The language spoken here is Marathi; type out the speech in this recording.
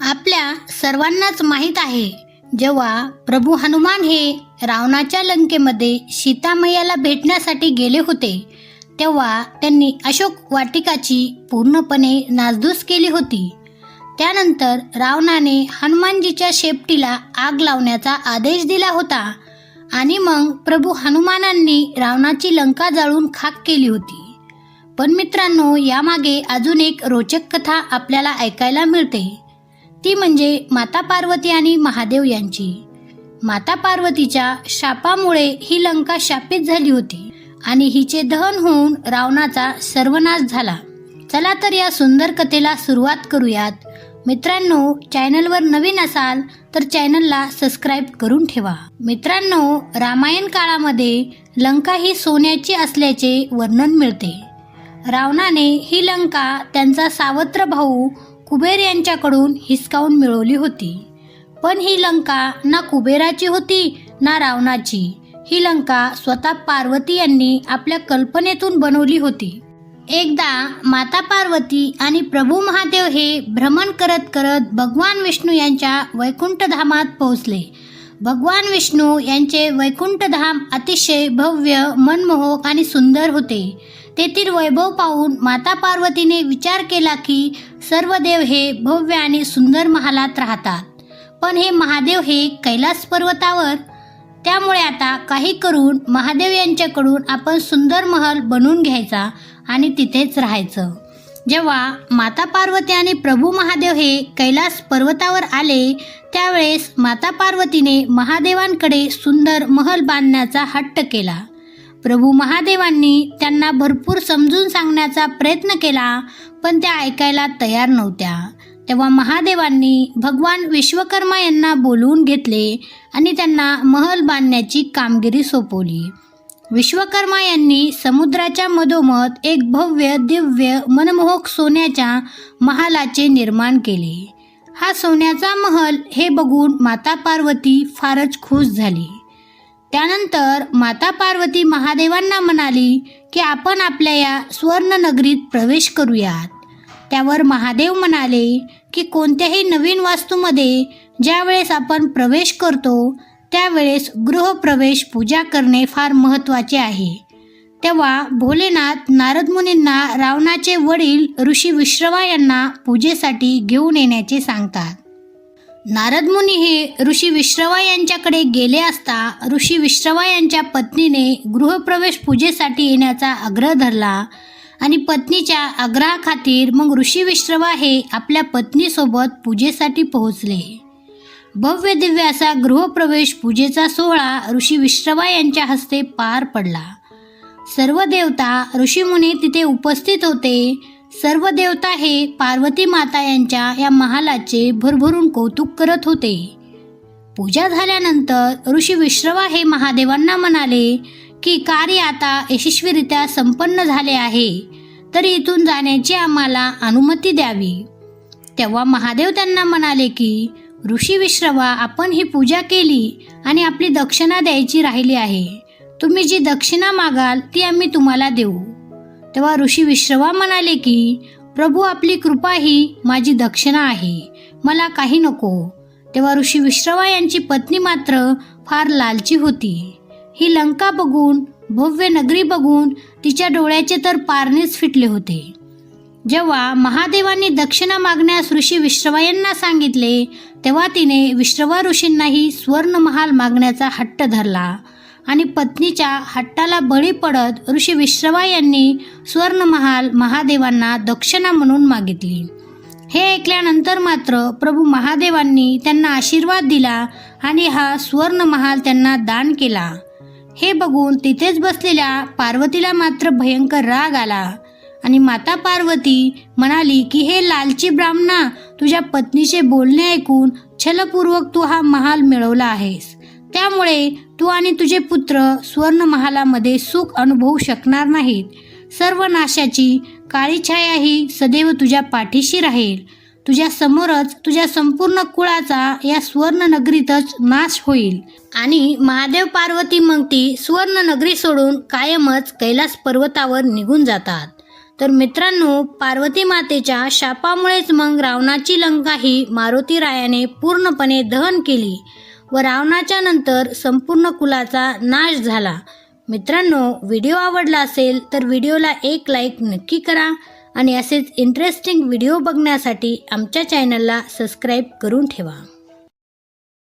आपल्या सर्वांनाच माहीत आहे जेव्हा प्रभू हनुमान हे रावणाच्या लंकेमध्ये सीतामय्याला भेटण्यासाठी गेले होते तेव्हा त्यांनी अशोक वाटिकाची पूर्णपणे नासधूस केली होती. त्यानंतर रावणाने हनुमानजीच्या शेपटीला आग लावण्याचा आदेश दिला होता आणि मग प्रभू हनुमानांनी रावणाची लंका जाळून खाक केली होती. पण मित्रांनो यामागे अजून एक रोचक कथा आपल्याला ऐकायला मिळते. ती म्हणजे माता पार्वती आणि महादेव यांची. माता पार्वतीच्या शापामुळे ही लंका शापित झाली होती आणि हिचे दहन होऊन रावणाचा सर्वनाश झाला. चला तर या सुंदर कथेला सुरुवात करूयात. मित्रांनो चॅनलवर नवीन असाल तर चॅनलला सबस्क्राईब करून ठेवा. मित्रांनो रामायण काळामध्ये लंका ही सोन्याची असल्याचे वर्णन मिळते. रावणाने ही लंका त्यांचा सावत्र भाऊ कुबेर यांच्याकडून हिसकावून मिळवली होती. पण ही लंका ना कुबेराची होती ना रावणाची. ही लंका स्वतः पार्वती यांनी आपल्या कल्पनेतून बनवली होती. एकदा माता पार्वती आणि प्रभू महादेव हे भ्रमण करत करत भगवान विष्णू यांच्या वैकुंठधामात पोहोचले. भगवान विष्णू यांचे वैकुंठधाम अतिशय भव्य मनमोहक आणि सुंदर होते. तेथील वैभव पाहून माता पार्वतीने विचार केला की सर्व देव हे भव्य आणि सुंदर महालात राहतात. पण हे महादेव हे कैलास पर्वतावर? त्यामुळे आता काही करून महादेव यांच्याकडून आपण सुंदर महल बनवून घ्यायचा आणि तिथेच राहायचं. जेव्हा माता पार्वती आणि प्रभू महादेव हे कैलास पर्वतावर आले त्यावेळेस माता पार्वतीने महादेवांकडे सुंदर महल बांधण्याचा हट्ट केला. प्रभू महादेवांनी त्यांना भरपूर समजून सांगण्याचा प्रयत्न केला पण त्या ऐकायला तयार नव्हत्या. तेव्हा महादेवांनी भगवान विश्वकर्मा यांना बोलवून घेतले आणि त्यांना महल बांधण्याची कामगिरी सोपवली. विश्वकर्मा यांनी समुद्राच्या मधोमध एक भव्य दिव्य मनमोहक सोन्याच्या महालाचे निर्माण केले. हा सोन्याचा महल हे बघून माता पार्वती फारच खुश झाली. त्यानंतर माता पार्वती महादेवांना म्हणाली की आपण आपल्या या स्वर्णनगरीत प्रवेश करूयात. त्यावर महादेव म्हणाले की कोणत्याही नवीन वास्तूमध्ये ज्यावेळेस आपण प्रवेश करतो त्यावेळेस गृहप्रवेश पूजा करणे फार महत्त्वाचे आहे. तेव्हा भोलेनाथ नारद मुनींना रावणाचे वडील ऋषी विश्रवा यांना पूजेसाठी घेऊन येण्याचे सांगतात. नारद मुनी हे ऋषी विश्रवा यांच्याकडे गेले असता ऋषी विश्रवा यांच्या पत्नीने गृहप्रवेश पूजेसाठी येण्याचा आग्रह धरला आणि पत्नीच्या आग्रहाखातीर मग ऋषी विश्रवा हे आपल्या पत्नीसोबत पूजेसाठी पोहोचले. भव्य दिव्य असा गृहप्रवेश पूजेचा सोहळा ऋषी विश्रवा यांच्या हस्ते पार पडला. सर्व देवता ऋषीमुनी तिथे उपस्थित होते. सर्व देवता हे पार्वती माता यांच्या या महालाचे भरभरून कौतुक करत होते. पूजा झाल्यानंतर ऋषी विश्रवा हे महादेवांना म्हणाले की कार्य आता यशस्वीरित्या संपन्न झाले आहे. तरी इथून जाण्याची आम्हाला अनुमती द्यावी. तेव्हा महादेव त्यांना म्हणाले की ऋषी विश्रवा आपण ही पूजा केली आणि आपली दक्षिणा द्यायची राहिली आहे. तुम्ही जी दक्षिणा मागाल ती आम्ही तुम्हाला देऊ. तेव्हा ऋषी विश्रवा म्हणाले की प्रभू आपली कृपा ही माझी दक्षिणा आहे. मला काही नको. तेव्हा ऋषी विश्रवा यांची पत्नी मात्र फार लालची होती. ही लंका बघून भव्य नगरी बघून तिच्या डोळ्याचे तर पारणेच फिटले होते. जेव्हा महादेवांनी दक्षिणा मागण्यास ऋषी विश्रवायांना सांगितले तेव्हा तिने विश्रवा ऋषींनाही स्वर्ण महाल मागण्याचा हट्ट धरला आणि पत्नीच्या हट्टाला बळी पडत ऋषी विश्रवा यांनी स्वर्ण महाल महादेवांना दक्षिणा म्हणून मागितली. हे ऐकल्यानंतर मात्र प्रभू महादेवांनी त्यांना आशीर्वाद दिला आणि हा स्वर्ण महाल त्यांना दान केला. हे बघून तिथेच बसलेल्या पार्वतीला मात्र भयंकर राग आला. आणि माता पार्वती म्हणाली की हे लालची ब्राह्मणा तुझ्या पत्नीचे बोलणे ऐकून छलपूर्वक तू हा महाल मिळवला आहेस. त्यामुळे तू आणि तुझे पुत्र स्वर्ण महालामध्ये सुख अनुभवू शकणार नाहीत. सर्व नाशाची काळी छाया ही सदैव तुझ्या पाठीशी राहील. तुझ्या समोरच तुझ्या संपूर्ण कुळाचा या स्वर्ण नगरीतच नाश होईल. आणि महादेव पार्वती मग ती सुवर्ण नगरी सोडून कायमच कैलास पर्वतावर निघून जातात. तर मित्रांनो पार्वती मातेच्या शापामुळेच मग रावणाची लंका ही मारुती रायाने पूर्णपणे दहन केली व रावणाच्या नंतर संपूर्ण कुलाचा नाश झाला. मित्रांनो व्हिडिओ आवडला असेल तर व्हिडिओला एक लाईक नक्की करा आणि असेच इंटरेस्टिंग व्हिडिओ बघण्यासाठी आमच्या चॅनलला सबस्क्राईब करून ठेवा.